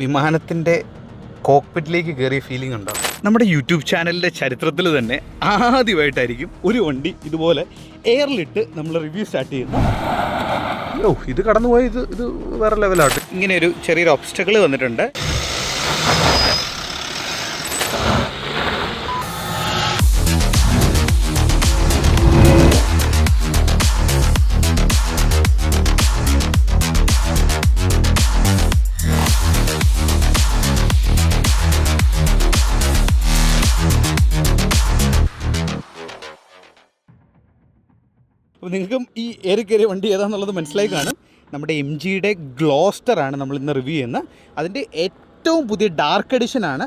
വിമാനത്തിന്റെ കോക്പിറ്റിലേക്ക് കയറിയ ഫീലിംഗ് ഉണ്ടാവും നമ്മുടെ യൂട്യൂബ് ചാനലിന്റെ ചരിത്രത്തിൽ തന്നെ ആദ്യമായിട്ടായിരിക്കും ഒരു വണ്ടി ഇതുപോലെ എയറിലിട്ട് നമ്മൾ റിവ്യൂ സ്റ്റാർട്ട് ചെയ്യുന്നത്. ഓ ഇത് കടന്നുപോയി ഇത് ഇത് വേറെ ലെവലാട്ട് ഇങ്ങനെ ഒരു ചെറിയൊരു ഒബ്സ്റ്റക്കിൾ വന്നിട്ടുണ്ട്. നിങ്ങൾക്കും ഈ ഏറി കയറിയ വണ്ടി ഏതാണെന്നുള്ളത് മനസ്സിലായി കാണും. നമ്മുടെ എം ജിയുടെ ഗ്ലോസ്റ്ററാണ് നമ്മൾ ഇന്ന് റിവ്യൂ ചെയ്യുന്നത്. അതിന്റെ ഏറ്റവും പുതിയ ഡാർക്ക് എഡിഷനാണ്.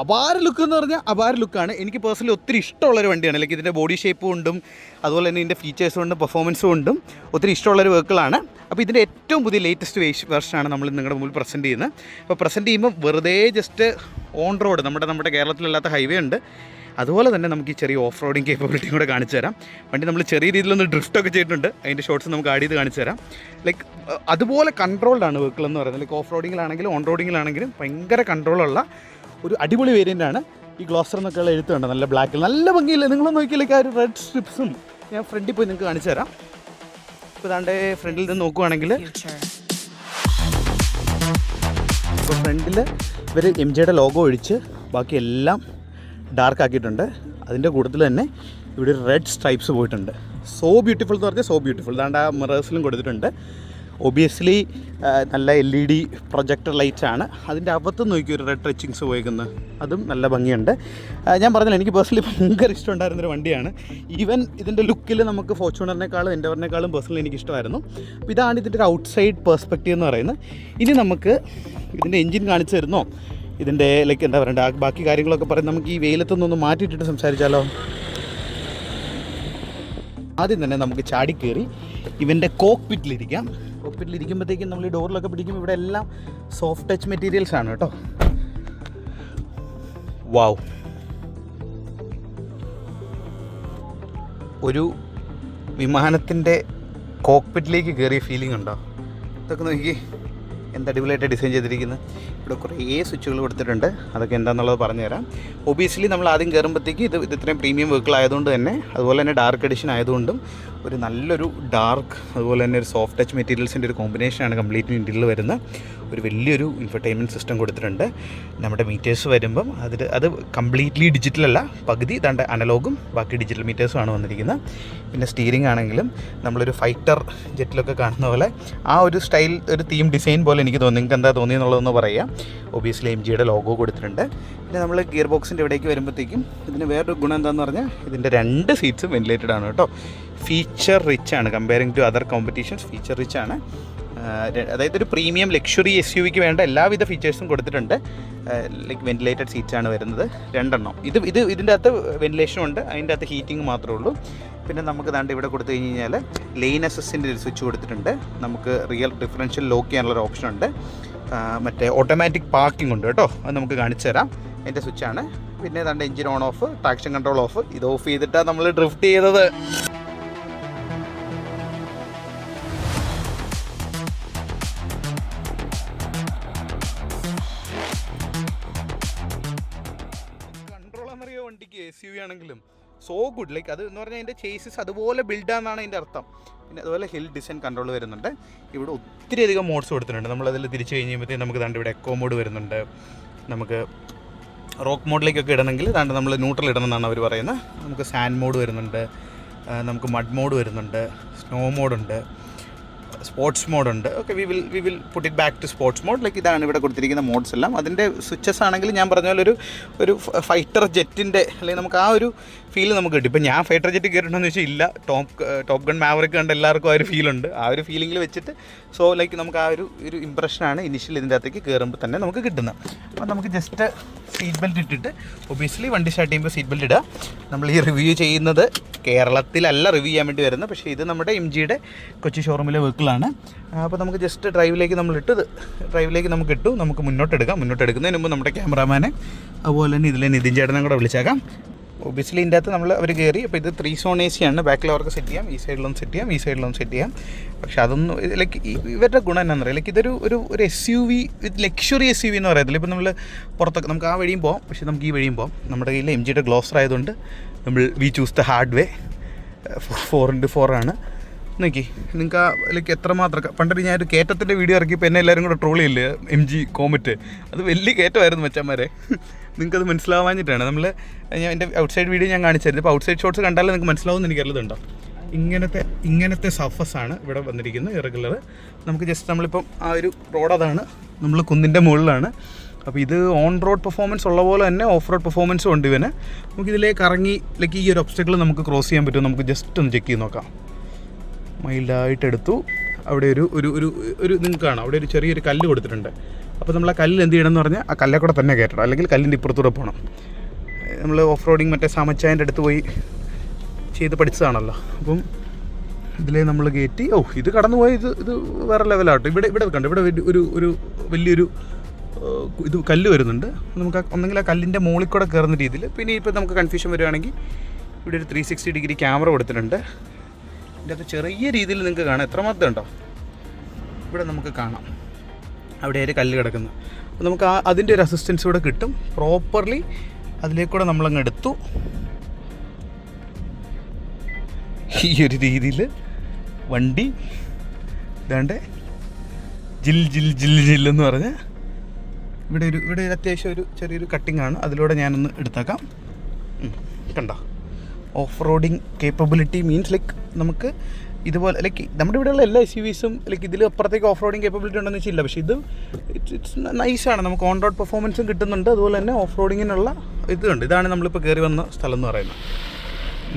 അപാര ലുക്ക് എന്ന് പറഞ്ഞാൽ അപാര ലുക്കാണ്. എനിക്ക് പേഴ്സണലി ഒത്തിരി ഇഷ്ടമുള്ളൊരു വണ്ടിയാണ്. അല്ലെങ്കിൽ ഇതിന്റെ ബോഡി ഷേപ്പ് കൊണ്ടും അതുപോലെ തന്നെ ഇതിന്റെ ഫീച്ചേഴ്സ് കൊണ്ടും പെർഫോമൻസ് കൊണ്ടും ഒത്തിരി ഇഷ്ടമുള്ളൊരു വെഹിക്കിളാണ്. അപ്പോൾ ഇതിന്റെ ഏറ്റവും പുതിയ ലേറ്റസ്റ്റ് വെർഷനാണ് നമ്മൾ നിങ്ങളുടെ മുമ്പിൽ പ്രസന്റ് ചെയ്യുന്നത്. അപ്പോൾ പ്രസന്റ് ചെയ്യുമ്പോൾ വെറുതെ ജസ്റ്റ് ഓൺ റോഡ് നമ്മുടെ നമ്മുടെ കേരളത്തിലല്ലാത്ത ഹൈവേ ഉണ്ട്. അതുപോലെ തന്നെ നമുക്ക് ഈ ചെറിയ ഓഫ് റോഡിങ് കേപ്പബിലിറ്റിയും കൂടെ കാണിച്ചു തരാം. വണ്ടി നമ്മൾ ചെറിയ രീതിയിലൊന്ന് ഡ്രിഫ്റ്റ് ഒക്കെ ചെയ്തിട്ടുണ്ട്. അതിന്റെ ഷോട്ട്സ് നമുക്ക് ആഡ് ചെയ്ത് കാണിച്ചു തരാം. ലൈക്ക് അതുപോലെ കൺട്രോൾഡാണ് ആണ് വെഹിക്കിൾ എന്ന് പറയുന്നത്. ലൈക്ക് ഓഫ് റോഡിങ്ങിലാണെങ്കിലും ഓൺ റോഡിങ്ങിലാണെങ്കിലും ഭയങ്കര കൺട്രോളുള്ള ഒരു അടിപൊളി വേരിയന്റ് ആണ് ഈ ഗ്ലോസർ എന്നൊക്കെയുള്ള എഴുത്തുണ്ട് നല്ല ബ്ലാക്കിൽ നല്ല ഭംഗിയില്ല? നിങ്ങൾ നോക്കിയിലേക്ക് ആ ഒരു റെഡ് സ്ട്രിപ്സും ഞാൻ ഫ്രണ്ടിൽ പോയി നിങ്ങൾക്ക് കാണിച്ചു തരാം. ഇപ്പോൾ ഇതാണ്ട് ഫ്രണ്ടിൽ നിന്ന് നോക്കുവാണെങ്കിൽ ഇപ്പോൾ ഫ്രണ്ടിൽ ഇവർ എം ജിയുടെ ലോഗോ ഒഴിച്ച് ബാക്കി എല്ലാം ഡാർക്ക് ആക്കിയിട്ടുണ്ട്. അതിന്റെ കൂട്ടത്തിൽ തന്നെ ഇവിടെ റെഡ് സ്ട്രൈപ്സ് പോയിട്ടുണ്ട്. സോ ബ്യൂട്ടിഫുൾ എന്ന് പറഞ്ഞാൽ സോ ബ്യൂട്ടിഫുൾ അതാണ്ട് ആ മിറേഴ്സിലും കൊടുത്തിട്ടുണ്ട്. ഒബിയസ്ലി നല്ല L E D projector light ആണ്. അതിന്റെ അകത്ത് നോക്കി ഒരു റെഡ് ടച്ചിങ്സ് പോയിക്കുന്നത് അതും നല്ല ഭംഗിയുണ്ട്. ഞാൻ പറഞ്ഞില്ല എനിക്ക് പേഴ്സണലി ഭയങ്കര ഇഷ്ടമുണ്ടായിരുന്നൊരു വണ്ടിയാണ്. ഈവൻ ഇതിന്റെ ലുക്കിൽ നമുക്ക് ഫോർച്യൂണറിനേക്കാളും എന്റെവറിനേക്കാളും പേഴ്സണലി എനിക്ക് ഇഷ്ടമായിരുന്നു. അപ്പോൾ ഇതാണ് ഇതിന്റെ ഒരു ഔട്ട്സൈഡ് പെർസ്പെക്റ്റീവ് എന്ന് പറയുന്നത്. ഇനി നമുക്ക് ഇതിന്റെ എൻജിൻ കാണിച്ചു തരുന്നോ? ഇതിന്റെ ലൈക്ക് എന്താ പറയണ്ട ബാക്കി കാര്യങ്ങളൊക്കെ പറഞ്ഞ് നമുക്ക് ഈ വെയിലത്തൊന്നൊന്ന് മാറ്റിയിട്ടിട്ട് സംസാരിച്ചാലോ? ആദ്യം തന്നെ നമുക്ക് ചാടി കയറി ഇവന്റെ കോക്ക്പിറ്റിലിരിക്കാം കോക്ക്പിറ്റിലിരിക്കുമ്പോഴത്തേക്കും നമ്മൾ ഈ ഡോറിലൊക്കെ പിടിക്കും. ഇവിടെ എല്ലാം സോഫ്റ്റ് ടച്ച് മെറ്റീരിയൽസ് ആണ് കേട്ടോ. വാവ് ഒരു വിമാനത്തിന്റെ കോക്ക്പിറ്റിലേക്ക് കയറിയ ഫീലിംഗ് ഉണ്ടോ? ഇതൊക്കെ നോക്കി. എന്ത് അടിപൊളിയായിട്ട് ഡിസൈൻ ചെയ്തിരിക്കുന്നത്. ഇവിടെ കുറേ സ്വിച്ചുകൾ കൊടുത്തിട്ടുണ്ട്. അതൊക്കെ എന്താണെന്നുള്ളത് പറഞ്ഞുതരാം. ഒബിയസ്ലി നമ്മൾ ആദ്യം കയറുമ്പോഴത്തേക്ക് ഇത് ഇത് ഇത്രയും പ്രീമിയം വെഹിക്കിൾ ആയതുകൊണ്ട് തന്നെ അതുപോലെ തന്നെ ഡാർക്ക് എഡിഷൻ ആയതുകൊണ്ടും ഒരു നല്ലൊരു ഡാർക്ക് അതുപോലെ തന്നെ ഒരു സോഫ്റ്റ് ടച്ച് മെറ്റീരിയൽസിന്റെ ഒരു കോമ്പിനേഷനാണ് കംപ്ലീറ്റ് ഇന്റീരിയൽ വരുന്ന ഒരു വലിയൊരു ഇൻഫർടൈൻമെന്റ് സിസ്റ്റം കൊടുത്തിട്ടുണ്ട്. നമ്മുടെ മീറ്റേഴ്സ് വരുമ്പം അതിൽ അത് കംപ്ലീറ്റ്ലി ഡിജിറ്റൽ അല്ല പകുതി തണ്ട അനലോഗും ബാക്കി ഡിജിറ്റൽ മീറ്റേഴ്സും ആണ് വന്നിരിക്കുന്നത്. പിന്നെ സ്റ്റീറിംഗ് ആണെങ്കിലും നമ്മളൊരു ഫൈറ്റർ ജെറ്റിലൊക്കെ കാണുന്ന പോലെ ആ ഒരു സ്റ്റൈൽ ഒരു തീം ഡിസൈൻ പോലെ എനിക്ക് തോന്നി നിങ്ങൾക്ക് എന്താ തോന്നിയെന്നുള്ളതെന്ന് പറയാം. ഒബിയസ്ലി എം ജിയുടെ ലോഗോ കൊടുത്തിട്ടുണ്ട്. പിന്നെ നമ്മൾ ഗിയർ ബോക്സിന്റെ ഇവിടേക്ക് വരുമ്പോഴത്തേക്കും ഇതിന് വേറൊരു ഗുണം എന്താണെന്ന് പറഞ്ഞാൽ ഇതിന്റെ രണ്ട് സീറ്റ്സും വെന്റിലേറ്റഡ് ആണ് കേട്ടോ. ഫീച്ചർ റിച്ച് ആണ്. Comparing to other competitions feature rich ആണ്. അതായത് ഒരു പ്രീമിയം ലക്ഷറി എസ് യു വിക്ക് വേണ്ട എല്ലാവിധ ഫീച്ചേഴ്സും കൊടുത്തിട്ടുണ്ട്. ലൈക്ക് വെന്റിലേറ്റഡ് ആണ് വരുന്നത്. രണ്ടെണ്ണം. ഇത് ഇത് ഇതിന്റെ അകത്ത് വെന്റിലേഷനും ഉണ്ട്. അതിന്റെ അകത്ത് ഹീറ്റിംഗ് മാത്രമേ ഉള്ളൂ. പിന്നെ നമുക്ക് ദാണ്ട് ഇവിടെ കൊടുത്തു കഴിഞ്ഞ് കഴിഞ്ഞാൽ ലെയിൻ അസസ്സിന്റെ ഒരു സ്വിച്ച് കൊടുത്തിട്ടുണ്ട്. നമുക്ക് റിയൽ ഡിഫറൻഷ്യൽ ലോക്ക് ചെയ്യാനുള്ള ഒരു ഓപ്ഷൻ ഉണ്ട്. മറ്റേ ഓട്ടോമാറ്റിക് പാർക്കിംഗ് ഉണ്ട് കേട്ടോ. അത് നമുക്ക് കാണിച്ചു തരാം. അതിന്റെ സ്വിച്ചാണ് പിന്നെ രണ്ട് engine on off traction control off ഇത് ഓഫ് ചെയ്തിട്ടാണ് നമ്മൾ ഡ്രിഫ്റ്റ് ചെയ്തത് കൺട്രോൾ എന്നറിയോ വണ്ടിക്ക്? എസ് യു വി ആണെങ്കിലും. സോ ഗുഡ് ലൈക്ക് അത് എന്ന് പറഞ്ഞാൽ അതിന്റെ ചേസസ് അതുപോലെ ബിൽഡാന്നാണ് അതിന്റെ അർത്ഥം. പിന്നെ അതുപോലെ ഹിൽ ഡിസൈൻ കൺട്രോൾ വരുന്നുണ്ട്. ഇവിടെ ഒത്തിരി അധികം മോഡ്സ് കൊടുത്തിട്ടുണ്ട്. നമ്മളതിൽ തിരിച്ചു കഴിഞ്ഞ് കഴിയുമ്പോഴത്തേക്കും നമുക്ക് ദാണ്ട് ഇവിടെ എക്കോ മോഡ് വരുന്നുണ്ട്. നമുക്ക് റോക്ക് മോഡിലേക്കൊക്കെ ഇടണമെങ്കിൽ ദാണ്ട് നമ്മൾ ന്യൂട്രൽ ഇടണം എന്നാണ് അവർ പറയുന്നത്. നമുക്ക് സാൻഡ് മോഡ് വരുന്നുണ്ട്. നമുക്ക് മഡ് മോഡ് വരുന്നുണ്ട്. സ്നോ മോഡുണ്ട് സ്പോർട്സ് മോഡ് ഉണ്ട്. Okay we will we will put it back to sports mode like ഇതാണ് ഇവിടെ കൊടുത്തിരിക്കുന്ന മോഡ്സ് എല്ലാം. അതിന്റെ സ്വിച്ചസ് ആണെങ്കിൽ ഞാൻ പറഞ്ഞ പോലെ ഒരു ഒരു ഫൈറ്റർ ജെറ്റിന്റെ അല്ലെങ്കിൽ നമുക്ക് ആ ഒരു ഫീൽ നമുക്ക് കിട്ടും. ഇപ്പം ഞാൻ ഫൈറ്റർ ജെറ്റ് കയറിയിട്ടുണ്ടെന്ന് വെച്ചാൽ ഇല്ല. ടോപ്പ് ടോപ്പ് ഗൺ മാവറിക്ക് കണ്ട് എല്ലാവർക്കും ആ ഒരു ഫീലുണ്ട് ആ ഒരു ഫീലിംഗിൽ വെച്ചിട്ട് സോ ലൈക്ക് നമുക്ക് ആ ഒരു ഒരു ഇമ്പ്രഷനാണ് ഇനിഷ്യൽ ഇതിന്റെ അകത്തേക്ക് കയറുമ്പോൾ തന്നെ നമുക്ക് കിട്ടുന്നത്. അപ്പോൾ നമുക്ക് ജസ്റ്റ് സീറ്റ് ബെൽറ്റ് ഇട്ടിട്ട് ഒബിയസ്ലി വണ്ടി സ്റ്റാർട്ട് ചെയ്യുമ്പോൾ സീറ്റ് ബെൽറ്റ് ഇടുക. നമ്മൾ ഈ റിവ്യൂ ചെയ്യുന്നത് കേരളത്തിലല്ല റിവ്യൂ ചെയ്യാൻ വേണ്ടി വരുന്നത്. പക്ഷേ ഇത് നമ്മുടെ എം ജിയുടെ കൊച്ചി ഷോറൂമിലെ വെഹിക്കിളാണ് അപ്പോൾ നമുക്ക് ജസ്റ്റ് ഡ്രൈവിലേക്ക് നമ്മൾ ഇട്ടത്. ഡ്രൈവിലേക്ക് നമുക്ക് ഇട്ടു. നമുക്ക് മുന്നോട്ട് എടുക്കാം. മുന്നോട്ട് എടുക്കുന്നതിന് മുമ്പ് നമ്മുടെ ക്യാമറാമാനെ അതുപോലെ തന്നെ ഇതിലെ നിതിൻ ചേട്ടനെ കൂടെ വിളിച്ചേക്കാം. ഒബിയസ്ലി ഇതിന്റെ അകത്ത് നമ്മൾ അവർ കയറി അപ്പോൾ ഇത് ത്രീ സോൺ എ സി ആണ്. ബാക്കിൽ അവർക്ക് സെറ്റ് ചെയ്യാം. ഈ സൈഡിലൊന്ന് സെറ്റ് ചെയ്യാം. ഈ സൈഡിലൊന്ന് സെറ്റ് ചെയ്യാം. പക്ഷേ അതൊന്നും ലൈക്ക് ഇവരുടെ ഗുണം എന്നാന്ന് അറിയാം. ലൈക്ക് ഇതൊരു ഒരു ഒരു S U V with luxury S U V എന്ന് പറയത്തില്ല. ഇപ്പോൾ നമ്മൾ പുറത്തൊക്കെ നമുക്ക് ആ വഴിയും പോകാം പക്ഷേ നമുക്ക് ഈ വഴിയും പോകാം നമ്മുടെ കയ്യിൽ എം ജിയുടെ ഗ്ലോസർ ആയതുകൊണ്ട് നമ്മൾ we choose the hard way four into four ആണ്. നോക്കി. നിങ്ങൾക്ക് ആ ലൈക്ക് എത്രമാത്രം പണ്ടൊരു ഞാനൊരു കയറ്റത്തിന്റെ വീഡിയോ ഇറക്കിയപ്പോൾ എന്നെ എല്ലാവരും കൂടെ ട്രോൾ ചെയ്യില്ലേ? എം ജി കോമറ്റ് അത് വലിയ കയറ്റമായിരുന്നു മച്ചന്മാരെ. നിങ്ങൾക്കത് മനസ്സിലാവാഞ്ഞിട്ടാണ്. നമ്മൾ ഞാൻ എന്റെ ഔട്ട് സൈഡ് വീഡിയോ ഞാൻ കാണിച്ചായിരുന്നു. അപ്പോൾ ഔട്ട് സൈഡ് ഷോട്ട്സ് കണ്ടാലും നിങ്ങൾക്ക് മനസ്സിലാവുമെന്ന് എനിക്കറിയതുണ്ടോ? ഇങ്ങനത്തെ ഇങ്ങനത്തെ സഫസ് ആണ് ഇവിടെ വന്നിരിക്കുന്നത് ഇറഗുലർ നമുക്ക് ജസ്റ്റ് നമ്മളിപ്പം ആ ഒരു റോഡ് അതാണ്. നമ്മൾ കുന്നിന്റെ മുകളിലാണ്. അപ്പോൾ ഇത് ഓൺ റോഡ് പെർഫോമൻസ് ഉള്ള പോലെ തന്നെ ഓഫ് റോഡ് പെർഫോമൻസും ഉണ്ട് ഇവന്. നമുക്കിതിലേക്ക് ഇറങ്ങി ലൈക്ക് ഈ ഒരു ഒബ്സ്റ്റക്കിൾ നമുക്ക് ക്രോസ് ചെയ്യാൻ പറ്റും നമുക്ക് ജസ്റ്റ് ഒന്ന് ചെക്ക് ചെയ്ത് നോക്കാം. മൈൽഡായിട്ട് എടുത്തു അവിടെ ഒരു ഒരു ഒരു ഒരു നിങ്ങൾക്ക് കാണാം. അവിടെ ഒരു ചെറിയൊരു കല്ല് കൊടുത്തിട്ടുണ്ട്. അപ്പോൾ നമ്മൾ ആ കല്ല് എന്ത് ചെയ്യണം എന്ന് പറഞ്ഞാൽ ആ കല്ലെ കൂടെ തന്നെ കയറ്റണം. അല്ലെങ്കിൽ കല്ലിന്റെ ഇപ്പുറത്തൂടെ പോകണം നമ്മൾ ഓഫ് റോഡിങ് മറ്റേ സാമച്ചായന്റെ അടുത്ത് പോയി ചെയ്ത് പഠിച്ചതാണല്ലോ. അപ്പം ഇതിലേ നമ്മൾ കയറ്റി ഓ ഇത് കടന്നു പോയത് ഇത് ഇത് വേറെ ലെവലാട്ടോ. ഇവിടെ ഇവിടെ കണ്ടു? ഇവിടെ ഒരു ഒരു വലിയൊരു ഇത് കല്ല് വരുന്നുണ്ട്. നമുക്ക് ഒന്നെങ്കിൽ ആ കല്ലിന്റെ മുകളിൽ കൂടെ കയറുന്ന രീതിയിൽ. പിന്നെ ഇപ്പോൾ നമുക്ക് കൺഫ്യൂഷൻ വരികയാണെങ്കിൽ ഇവിടെ ഒരു ത്രീ സിക്സ്റ്റി ഡിഗ്രി ക്യാമറ കൊടുത്തിട്ടുണ്ട്. ഇതിന്റെ അകത്ത് ചെറിയ രീതിയിൽ നിങ്ങൾക്ക് കാണാം. എത്രമാത്രം ഉണ്ടോ? ഇവിടെ നമുക്ക് കാണാം. അവിടെ ഒരു കല്ല് കിടക്കുന്നു. അപ്പോൾ നമുക്ക് ആ അതിന്റെ ഒരു അസിസ്റ്റൻസ് ഇവിടെ കിട്ടും. പ്രോപ്പർലി അതിലേക്കൂടെ നമ്മളങ്ങ് എടുത്തു. ഈ ഒരു രീതിയിൽ വണ്ടി ഇതാണ്ട് ജിൽ ജിൽ ജിൽ എന്ന് പറഞ്ഞ് ഇവിടെ ഒരു ഇവിടെ അത്യാവശ്യം ഒരു ചെറിയൊരു കട്ടിംഗ് ആണ്. അതിലൂടെ ഞാനൊന്ന് എടുത്തേക്കാം. കണ്ടോ? Off roading capability means like നമുക്ക് ഇതുപോലെ ലൈക്ക് നമ്മുടെ ഇവിടെയുള്ള എല്ലാ എസ് യു വിസും ലൈക്ക് ഇതിൽ അപ്പുറത്തേക്ക് ഓഫ് റോഡിങ് കേപ്പബിലിറ്റി ഉണ്ടെന്ന് വെച്ചില്ല പക്ഷേ ഇത് ഇറ്റ്സ് ഇറ്റ്സ് നൈസാണ് നമുക്ക് ഓൺ റോഡ് പെർഫോമൻസും കിട്ടുന്നുണ്ട്. അതുപോലെ തന്നെ ഓഫ് റോഡിങ്ങിനുള്ള ഇതുണ്ട്. ഇതാണ് നമ്മളിപ്പോൾ കയറി വന്ന സ്ഥലം എന്ന് പറയുന്നത്.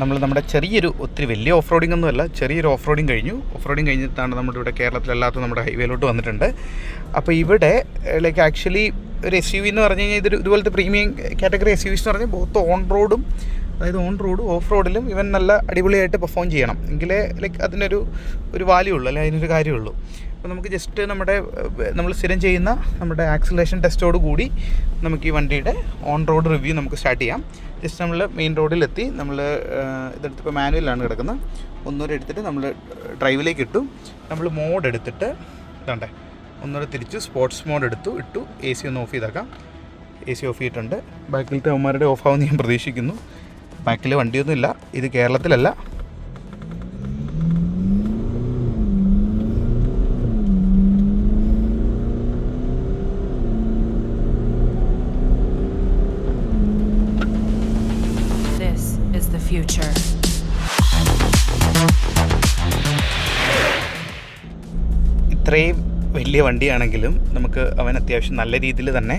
നമ്മൾ നമ്മുടെ ചെറിയൊരു ഒത്തിരി വലിയ ഓഫ് റോഡിംഗ് ഒന്നുമല്ല ചെറിയൊരു ഓഫ് റോഡിങ് കഴിഞ്ഞു. ഓഫ് റോഡിങ് കഴിഞ്ഞിട്ടാണ് നമ്മുടെ ഇവിടെ കേരളത്തിലല്ലാത്ത നമ്മുടെ ഹൈവേയിലോട്ട് വന്നിട്ടുണ്ട്. അപ്പോൾ ഇവിടെ ലൈക്ക് ആക്ച്വലി ഒരു എസ് യു വി എന്ന് പറഞ്ഞു കഴിഞ്ഞാൽ ഇതൊരു ഇതുപോലത്തെ premium category S U Vs എന്ന് പറഞ്ഞാൽ ബോത്ത് ഓൺ റോഡും അതായത് ഓൺ റോഡും ഓഫ് റോഡിലും ഇവൻ നല്ല അടിപൊളിയായിട്ട് പെർഫോം ചെയ്യണം. എങ്കിലേ ലൈക്ക് അതിനൊരു ഒരു വാല്യൂ ഉള്ളൂ അല്ലെങ്കിൽ അതിനൊരു കാര്യമുള്ളൂ. അപ്പോൾ നമുക്ക് ജസ്റ്റ് നമ്മുടെ നമ്മൾ സ്ഥിരം ചെയ്യുന്ന നമ്മുടെ ആക്സിലേഷൻ ടെസ്റ്റോട് കൂടി നമുക്ക് ഈ വണ്ടിയുടെ ഓൺ റോഡ് റിവ്യൂ നമുക്ക് സ്റ്റാർട്ട് ചെയ്യാം. ജസ്റ്റ് നമ്മൾ മെയിൻ റോഡിലെത്തി നമ്മൾ ഇതെടുത്തിപ്പോൾ മാനുവലാണ് കിടക്കുന്നത്. ഒന്നൂരെ എടുത്തിട്ട് നമ്മൾ ഡ്രൈവിലേക്ക് ഇട്ടു. നമ്മൾ മോഡ് എടുത്തിട്ട് ഇതാണ്ടേ ഒന്നൂടെ തിരിച്ചു സ്പോർട്സ് മോഡ് എടുത്തു ഇട്ടു എ സി ഒന്ന് ഓഫ് ചെയ്തേക്കാം. എ സി ഓഫ് ചെയ്തിട്ടുണ്ട്. ബാക്കിലത്തെ അവന്മാരുടെ ഓഫ് ആവുമെന്ന് ഞാൻ പ്രതീക്ഷിക്കുന്നു. ബാക്കിൽ വണ്ടിയൊന്നുമില്ല. ഇത് കേരളത്തിലല്ല. വലിയ വണ്ടിയാണെങ്കിലും നമുക്ക് അവൻ അത്യാവശ്യം നല്ല രീതിയിൽ തന്നെ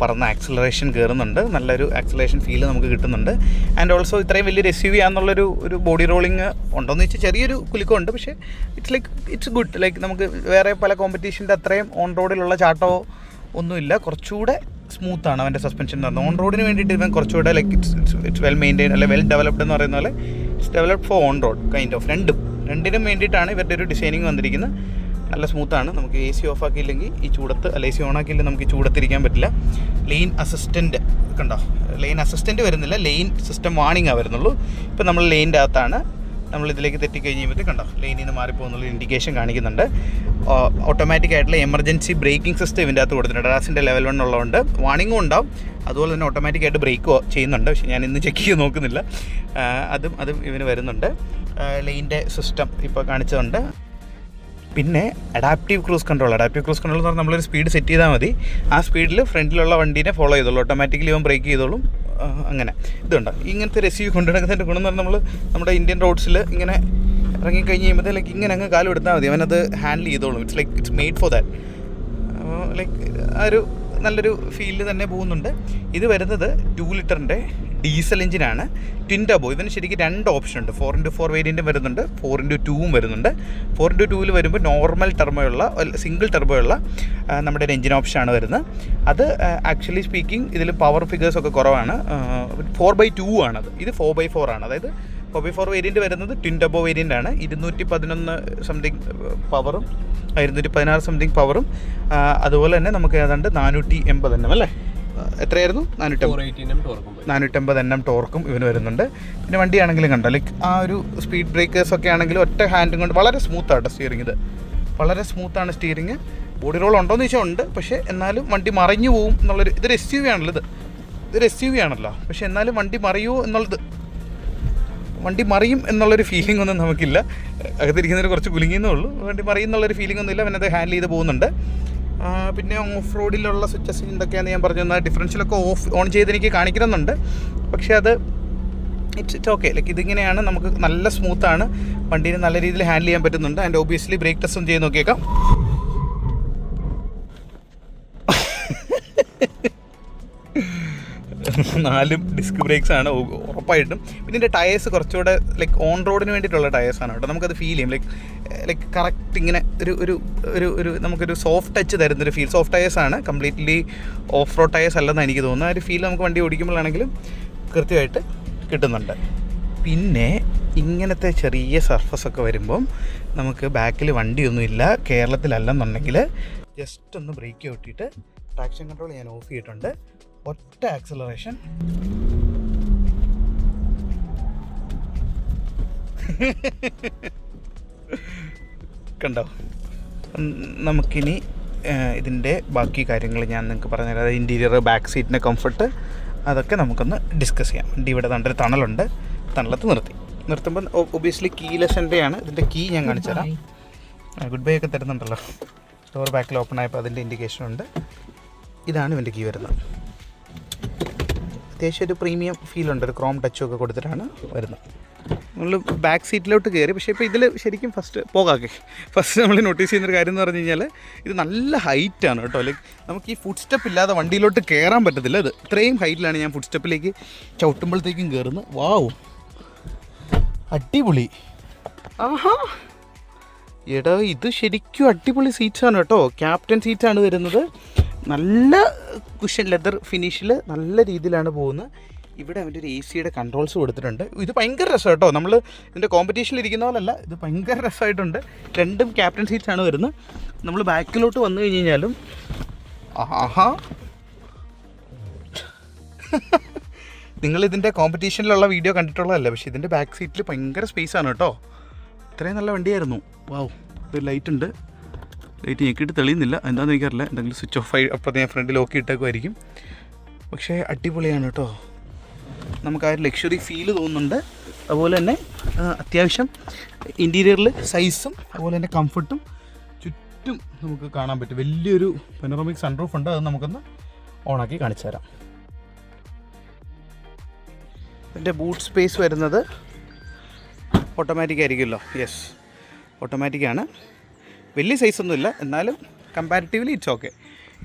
പറന്ന ആക്സിലറേഷൻ കയറുന്നുണ്ട് നല്ലൊരു ആക്സിലറേഷൻ ഫീൽ നമുക്ക് കിട്ടുന്നുണ്ട്. ആൻഡ് ഓൾസോ ഇത്രയും വലിയൊരു എസ് യു വി ആണെന്നുള്ളൊരു ഒരു ബോഡി റോളിങ് ഉണ്ടോയെന്ന് വെച്ചാൽ ചെറിയൊരു കുലുക്കമുണ്ട്. പക്ഷേ it's like it's good like നമുക്ക് വേറെ പല കോമ്പറ്റീഷന്റെ അത്രയും ഓൺ റോഡിലുള്ള ചാട്ടോ ഒന്നുമില്ല. കുറച്ചുകൂടെ സ്മൂത്താണ് അവന്റെ സസ്പെൻഷൻ എന്ന് പറഞ്ഞാൽ ഓൺ റോഡിന് വേണ്ടിയിട്ട് ഇവൻ കുറച്ചുകൂടെ like it's it's well maintain അല്ലെ വെൽ ഡെവലപ്ഡ് എന്ന് പറയുന്ന പോലെ it's developed for on road kind of രണ്ടും. രണ്ടിനും വേണ്ടിയിട്ടാണ് ഇവരുടെ ഒരു ഡിസൈനിങ് വന്നിരിക്കുന്നത്. നല്ല സ്മൂത്താണ്. നമുക്ക് എ സി ഓഫ് ആക്കിയില്ലെങ്കിൽ ഈ ചൂടത്ത് അല്ല എ സി ഓൺ ആക്കിയില്ലെങ്കിൽ നമുക്ക് ചൂടത്തിരിക്കാൻ പറ്റില്ല. ലെയിൻ അസിസ്റ്റന്റ് കണ്ടോ? ലെയിൻ അസിസ്റ്റന്റ് വരുന്നില്ല. ലെയിൻ സിസ്റ്റം വാണിംഗാണ് വരുന്നുള്ളൂ. ഇപ്പോൾ നമ്മൾ ലെയിന്റെ അകത്താണ്. നമ്മൾ ഇതിലേക്ക് തെറ്റിക്കഴിഞ്ഞപ്പോൾ കണ്ടോ? ലൈനിൽ നിന്ന് മാറിപ്പോകുന്നുള്ള ഇൻഡിക്കേഷൻ കാണിക്കുന്നുണ്ട്. ഓട്ടോമാറ്റിക് ആയിട്ടുള്ള എമർജൻസി ബ്രേക്കിംഗ് സിസ്റ്റം ഇതിന്റെ അകത്ത് കൊടുത്തിട്ടുണ്ട്. ഡാസിന്റെ ലെവൽ വൺ ഉള്ളതുകൊണ്ട് വാണിങ്ങും ഉണ്ടാവും. അതുപോലെ തന്നെ ഓട്ടോമാറ്റിക് ആയിട്ട് ബ്രേക്ക് ചെയ്യുന്നുണ്ട്. പക്ഷേ ഞാൻ ഇന്ന് ചെക്ക് ചെയ്ത് നോക്കുന്നില്ല. അതും അതും ഇവന് വരുന്നുണ്ട്. ലെയിന്റെ സിസ്റ്റം ഇപ്പോൾ കാണിച്ചതുണ്ട്. പിന്നെ adaptive cruise control adaptive cruise control എന്ന് പറഞ്ഞാൽ നമ്മളൊരു സ്പീഡ് സെറ്റ് ചെയ്താൽ മതി. ആ സ്പീഡിൽ ഫ്രണ്ടിലുള്ള വണ്ടീനെ ഫോളോ ചെയ്തോളൂ. ഓട്ടോമാറ്റിക്കലി അവൻ ബ്രേക്ക് ചെയ്തോളും. അങ്ങനെ. ഇതുണ്ട്? ഇങ്ങനത്തെ റെസീവ് കൊണ്ടുനടക്കുന്നതിന്റെ ഗുണം എന്ന് പറഞ്ഞാൽ നമ്മൾ നമ്മുടെ ഇന്ത്യൻ റോഡ്സിൽ ഇങ്ങനെ ഇറങ്ങിക്കഴിഞ്ഞ് ലൈക്ക് ഇങ്ങനെ അങ്ങ് കാലം എടുത്താൽ മതി. അവനത് ഹാൻഡിൽ ചെയ്തോളും. It's like it's made for that like ആ ഒരു നല്ലൊരു ഫീൽഡ് തന്നെ പോകുന്നുണ്ട്. ഇത് വരുന്നത് ടു ലിറ്ററിന്റെ ഡീസൽ എഞ്ചിനാണ്. ട്വിൻ ടബോ ഇതിന് ശരിക്കും രണ്ട് ഓപ്ഷൻ ഉണ്ട്. ഫോർ ഇന്റു ഫോർ വേരിയന്റും വരുന്നുണ്ട്. ഫോർ ഇന്റു ടൂവും വരുന്നുണ്ട്. ഫോർ ഇന്റു ടൂവിൽ വരുമ്പോൾ നോർമൽ ടെർമോയുള്ള സിംഗിൾ ടെർമോയുള്ള നമ്മുടെ ഒരു എഞ്ചിൻ ഓപ്ഷനാണ് വരുന്നത്. അത് ആക്ച്വലി സ്പീക്കിംഗ് ഇതിൽ പവർ ഫിഗേഴ്സ് ഒക്കെ കുറവാണ്. ഫോർ ബൈ ടു ആണത്. ഇത് ഫോർ ബൈ ഫോർ ആണ്. അതായത് ഫോർ ബൈ ഫോർ വേരിയന്റ് വരുന്നത് ട്വിൻ ടബോ വേരിയന്റ് ആണ്. ഇരുന്നൂറ്റി പതിനൊന്ന് സംതിങ് പവറും ഇരുന്നൂറ്റി പതിനാറ് സംതിങ് പവറും അതുപോലെ തന്നെ നമുക്ക് ഏതാണ്ട് നാനൂറ്റി എൺപത് എണ്ണം അല്ലേ? എത്രയായിരുന്നു? നാനൂറ്റമ്പത്. നാനൂറ്റമ്പത് എണ്ണം ടോർക്കും ഇവന് വരുന്നുണ്ട്. പിന്നെ വണ്ടിയാണെങ്കിലും കണ്ടോ ലൈക്ക് ആ ഒരു സ്പീഡ് ബ്രേക്കേഴ്സ് ഒക്കെ ആണെങ്കിലും ഒറ്റ ഹാൻഡും കൊണ്ട് വളരെ സ്മൂത്താണ് സ്റ്റിയറിംഗ് ഇത്. വളരെ സ്മൂത്താണ് സ്റ്റിയറിംഗ് ബോഡി റോൾ ഉണ്ടോ എന്ന് ചോദിച്ചാൽ ഉണ്ട് പക്ഷേ എന്നാലും വണ്ടി മറിഞ്ഞു പോകും എന്നുള്ളൊരു ഇതൊരു എസ് യു വി ആണല്ലോ ഇത് ഇതൊരു എസ് യു വി ആണല്ലോ പക്ഷേ എന്നാലും വണ്ടി മറിയുമോ എന്നുള്ളത്. വണ്ടി മറിയും എന്നുള്ളൊരു ഫീലിംഗ് ഒന്നും നമുക്കില്ല. അകത്തിരിക്കുന്നതിന് കുറച്ച് കുലുങ്ങിയെന്നേ ഉള്ളൂ. വണ്ടി മറിയും എന്നുള്ളൊരു ഫീലിംഗ് ഒന്നുമില്ല പിന്നെ അത് ഹാൻഡിൽ ചെയ്ത് പോകുന്നുണ്ട്. പിന്നെ ഓഫ് റോഡിലുള്ള സ്വിച്ചസ് എന്തൊക്കെയാണെന്ന് ഞാൻ പറഞ്ഞു തന്നാൽ ഡിഫറൻഷ്യലൊക്കെ ഓഫ് ഓൺ ചെയ്ത് എനിക്ക് കാണിക്കുന്നുണ്ട്. പക്ഷേ അത് ഇറ്റ്സ് ഇറ്റ് ഓക്കെ ലൈക്ക് ഇതിങ്ങനെയാണ് നമുക്ക് നല്ല സ്മൂത്താണ് വണ്ടീനെ നല്ല രീതിയിൽ ഹാൻഡിൽ ചെയ്യാൻ പറ്റുന്നുണ്ട്. ആൻഡ് ഒബിയസ്ലി ബ്രേക്ക് ടെസ്റ്റും ചെയ്ത് നോക്കിയേക്കാം. നാലും ഡിസ്ക് ബ്രേക്സ് ആണ് ഉറപ്പായിട്ടും. പിന്നെ ഇതിന്റെ ടയേഴ്സ് കുറച്ചുകൂടെ ലൈക്ക് ഓൺ റോഡിന് വേണ്ടിയിട്ടുള്ള ടയേഴ്സാണ് കേട്ടോ. നമുക്കത് ഫീൽ ചെയ്യും. ലൈക്ക് ലൈക്ക് കറക്റ്റ് ഇങ്ങനെ ഒരു ഒരു ഒരു ഒരു നമുക്കൊരു സോഫ്റ്റ് ടച്ച് തരുന്നൊരു ഫീൽ സോഫ്റ്റ് ടയേഴ്സ് ആണ് കംപ്ലീറ്റ്ലി ഓഫ് റോഡ് ടയേഴ്സ് അല്ലെന്ന് എനിക്ക് തോന്നുന്നു ആ ഒരു ഫീൽ നമുക്ക് വണ്ടി ഓടിക്കുമ്പോഴാണെങ്കിലും കൃത്യമായിട്ട് കിട്ടുന്നുണ്ട്. പിന്നെ ഇങ്ങനത്തെ ചെറിയ സർഫസ് ഒക്കെ വരുമ്പം നമുക്ക് ബാക്കിൽ വണ്ടിയൊന്നുമില്ല. കേരളത്തിലല്ലെന്നുണ്ടെങ്കിൽ ജസ്റ്റ് ഒന്ന് ബ്രേക്ക് ഒട്ടിയിട്ട് ട്രാക്ഷൻ കൺട്രോൾ ഞാൻ ഓഫ് ചെയ്തിട്ടുണ്ട്. ഒറ്റ ആക്സലറേഷൻ കണ്ടോ? നമുക്കിനി ഇതിന്റെ ബാക്കി കാര്യങ്ങൾ ഞാൻ നിങ്ങൾക്ക് പറഞ്ഞുതരാം അതായത് ഇന്റീരിയർ ബാക്ക് സീറ്റിന്റെ കംഫർട്ട് അതൊക്കെ നമുക്കൊന്ന് ഡിസ്കസ് ചെയ്യാം. വണ്ടി ഇവിടെ ഒരു തണലുണ്ട്. തണലത്ത് നിർത്തി. നിർത്തുമ്പോൾ ഒബിയസ്ലി കീലെസ് ആണ് ഇതിന്റെ കീ ഞാൻ കാണിച്ചു തരാം. ഗുഡ് ബൈ ഒക്കെ തരുന്നുണ്ടല്ലോ. ഡോർ ബാക്കിൽ ഓപ്പൺ ആയപ്പോൾ അതിന്റെ ഇൻഡിക്കേഷൻ ഉണ്ട്. ഇതാണ് ഇവന്റെ കീ വരുന്നത്. അത്യാവശ്യം ഒരു പ്രീമിയം ഫീൽ ഉണ്ട്. ഒരു ക്രോം ടച്ചും ഒക്കെ കൊടുത്തിട്ടാണ് വരുന്നത്. നമ്മൾ ബാക്ക് സീറ്റിലോട്ട് കയറി പക്ഷേ ഇപ്പോൾ ഇതിൽ ശരിക്കും ഫസ്റ്റ് പോകാക്കെ. ഫസ്റ്റ് നമ്മൾ നോട്ടീസ് ചെയ്യുന്നൊരു കാര്യം എന്ന് പറഞ്ഞു കഴിഞ്ഞാൽ ഇത് നല്ല ഹൈറ്റാണ് കേട്ടോ. ലൈക്ക് നമുക്ക് ഈ ഫുഡ് സ്റ്റെപ്പ് ഇല്ലാതെ വണ്ടിയിലോട്ട് കയറാൻ പറ്റത്തില്ല. ഇത് ഇത്രയും ഹൈറ്റിലാണ് ഞാൻ ഫുഡ് സ്റ്റെപ്പിലേക്ക് ചവിട്ടുമ്പോഴത്തേക്കും കയറുന്നത് വാവും അടിപൊളി. ആഹാ. എടാ ഇത് ശരിക്കും അടിപൊളി സീറ്റ്സാണ് കേട്ടോ. ക്യാപ്റ്റൻ സീറ്റാണ് വരുന്നത് നല്ല കുഷൻ ലെതർ ഫിനിഷിൽ നല്ല രീതിയിലാണ് പോകുന്നത് ഇവിടെ അവന്റെ ഒരു എ സിയുടെ കൺട്രോൾസ് കൊടുത്തിട്ടുണ്ട്. ഇത് ഭയങ്കര രസം കേട്ടോ. നമ്മൾ ഇതിന്റെ കോമ്പറ്റീഷനിൽ ഇരിക്കുന്ന പോലല്ല ഇത് ഭയങ്കര രസമായിട്ടുണ്ട് രണ്ടും ക്യാപ്റ്റൻ സീറ്റ്സ് ആണ് വരുന്നത്. നമ്മൾ ബാക്കിലോട്ട് വന്നു കഴിഞ്ഞ് കഴിഞ്ഞാലും ആഹാ. നിങ്ങൾ ഇതിന്റെ കോമ്പറ്റീഷനിലുള്ള വീഡിയോ കണ്ടിട്ടുള്ളതല്ല? പക്ഷേ ഇതിന്റെ ബാക്ക് സീറ്റിൽ ഭയങ്കര സ്പേസ് ആണ് കേട്ടോ. ഇത്രയും നല്ല വണ്ടിയായിരുന്നു. വാവ് ഇത് ലൈറ്റ് ഉണ്ട്. ലൈറ്റ് ഞെക്കിയിട്ട് തെളിയുന്നില്ല. എന്താണെന്ന് എനിക്കറിയില്ല. എന്തെങ്കിലും സ്വിച്ച് ഓഫ് ആയി അപ്പോൾ ഞാൻ ഫ്രണ്ടിൽ ലോക്ക് ഇട്ടേക്കുമായിരിക്കും പക്ഷേ അടിപൊളിയാണ് കേട്ടോ. നമുക്ക് ആ ഒരു ലക്ഷറി ഫീൽ തോന്നുന്നുണ്ട്. അതുപോലെ തന്നെ അത്യാവശ്യം ഇന്റീരിയറിൽ സൈസും അതുപോലെ തന്നെ കംഫർട്ടും ചുറ്റും നമുക്ക് കാണാൻ പറ്റും. വലിയൊരു പെനറോമിക് സൺറൂഫ് ഉണ്ട്. അത് നമുക്കൊന്ന് ഓണാക്കി കാണിച്ചു തരാം. ഇതിന്റെ ബൂട്ട് സ്പേസ് വരുന്നത് ഓട്ടോമാറ്റിക് ആയിരിക്കുമല്ലോ? യെസ് ഓട്ടോമാറ്റിക്കാണ് വലിയ സൈസൊന്നുമില്ല എന്നാലും കമ്പാരിറ്റീവ്ലി ഇറ്റ്സ് ഓക്കെ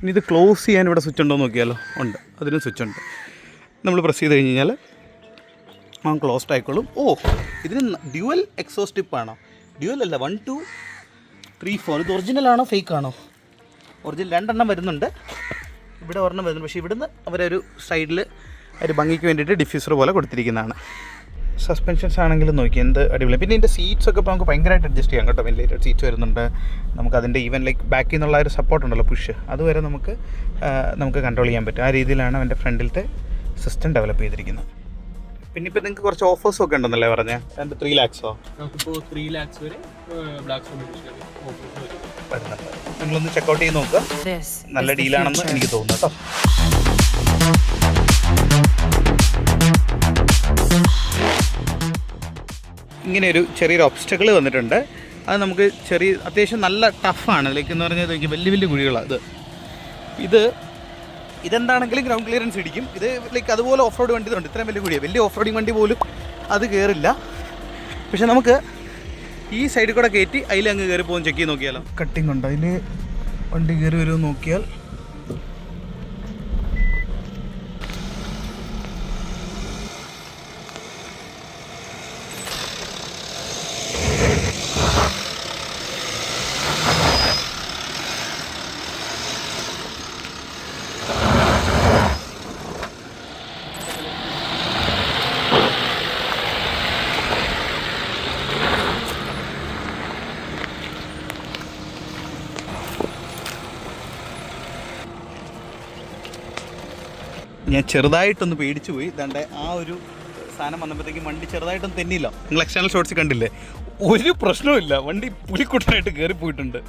ഇനി ഇത് ക്ലോസ് ചെയ്യാൻ ഇവിടെ സ്വിച്ച് ഉണ്ടോ നോക്കിയാലോ? ഉണ്ട്. അതിനും സ്വിച്ച് ഉണ്ട്. നമ്മൾ പ്രസ് ചെയ്ത് കഴിഞ്ഞ് കഴിഞ്ഞാൽ ആ ക്ലോസ്ഡ് ആയിക്കോളും. ഓ ഇതിന് ഡ്യുവൽ എക്സോസ് ടിപ്പാണോ ഡ്യുവൽ അല്ല വൺ ടു ത്രീ ഫോർ ഇത് ഒറിജിനൽ ആണോ ഫേക്ക് ആണോ? ഒറിജിനൽ രണ്ടെണ്ണം വരുന്നുണ്ട്. ഇവിടെ ഒരെണ്ണം വരുന്നുണ്ട്. പക്ഷേ ഇവിടുന്ന് അവരൊരു സൈഡിൽ ഒരു ഭംഗിക്ക് വേണ്ടിയിട്ട് ഡിഫ്യൂസർ പോലെ കൊടുത്തിരിക്കുന്നതാണ്. സസ്പെൻഷൻസ് ആണെങ്കിലും നോക്കി എന്ത് അടിപൊളി. പിന്നെ ഇതിന്റെ സീറ്റ്സ് ഒക്കെ ഇപ്പോൾ നമുക്ക് ഭയങ്കരമായിട്ട് അഡ്ജസ്റ്റ് ചെയ്യാം കേട്ടോ. വെന്റിലേറ്റഡ് സീറ്റ്സ് വരുന്നുണ്ട്. നമുക്ക് അതിന്റെ ഈവൻ ലൈക്ക് ബാക്കിൽ നിന്നുള്ള ഒരു സപ്പോർട്ട് ഉണ്ടല്ലോ പുഷ് അതുവരെ നമുക്ക് നമുക്ക് കൺട്രോൾ ചെയ്യാൻ പറ്റും. ആ രീതിയിലാണ് അവന്റെ ഫ്രണ്ടിലത്തെ സിസ്റ്റം ഡെവലപ്പ് ചെയ്തിരിക്കുന്നത്. പിന്നെ ഇപ്പൊ നിങ്ങൾക്ക് കുറച്ച് ഓഫേഴ്സ് ഒക്കെ ഉണ്ടെന്നല്ലേ പറഞ്ഞ? രണ്ട് ത്രീ ലാക്സോ നമുക്കിപ്പോൾ ത്രീ ലാക്സ് വരെ ബ്ലാക്ക് വരുന്നുണ്ട്. നിങ്ങളൊന്ന് ചെക്കൗട്ട് ചെയ്ത് നോക്കുക നല്ല ഡീലാണെന്ന് എനിക്ക് തോന്നുന്നു കേട്ടോ. ഇങ്ങനെ ഒരു ചെറിയൊരു ഒബ്സ്റ്റക്കിൾ വന്നിട്ടുണ്ട്. അത് നമുക്ക് ചെറിയ അത്യാവശ്യം നല്ല ടഫാണ് ലൈക്ക് എന്ന് പറഞ്ഞാൽ വലിയ വലിയ കുഴികളാണ് ഇത്. ഇത് ഇതെന്താണെങ്കിലും ഗ്രൗണ്ട് ക്ലിയറൻസ് ഇടിക്കും. ഇത് ലൈക്ക് അതുപോലെ ഓഫ് റോഡ് വണ്ടി ഉണ്ട് ഇത്രയും വലിയ കൂടിയ വലിയ ഓഫ് റോഡിങ് വണ്ടി പോലും അത് കയറില്ല പക്ഷെ നമുക്ക് ഈ സൈഡിൽ കൂടെ കയറ്റി അതിൽ അങ്ങ് കയറി പോകും. ചെക്ക് ചെയ്ത് നോക്കിയാലോ. കട്ടിങ് ഉണ്ട്. അതിൽ വണ്ടി കയറി വരുമെന്ന് നോക്കിയാൽ ഞാൻ ചെറുതായിട്ടൊന്ന് പേടിച്ചു പോയി. ഇതാണ്ട് ആ ഒരു സാധനം വന്നപ്പോഴത്തേക്കും വണ്ടി ചെറുതായിട്ടൊന്നും തെന്നിയില്ല. നിങ്ങൾ എക്സ്റ്റേണൽ ഷോട്ട്സ് കണ്ടില്ലേ? ഒരു പ്രശ്നവുമില്ല വണ്ടി പുലിക്കുട്ടനായിട്ട് കയറി പോയിട്ടുണ്ട്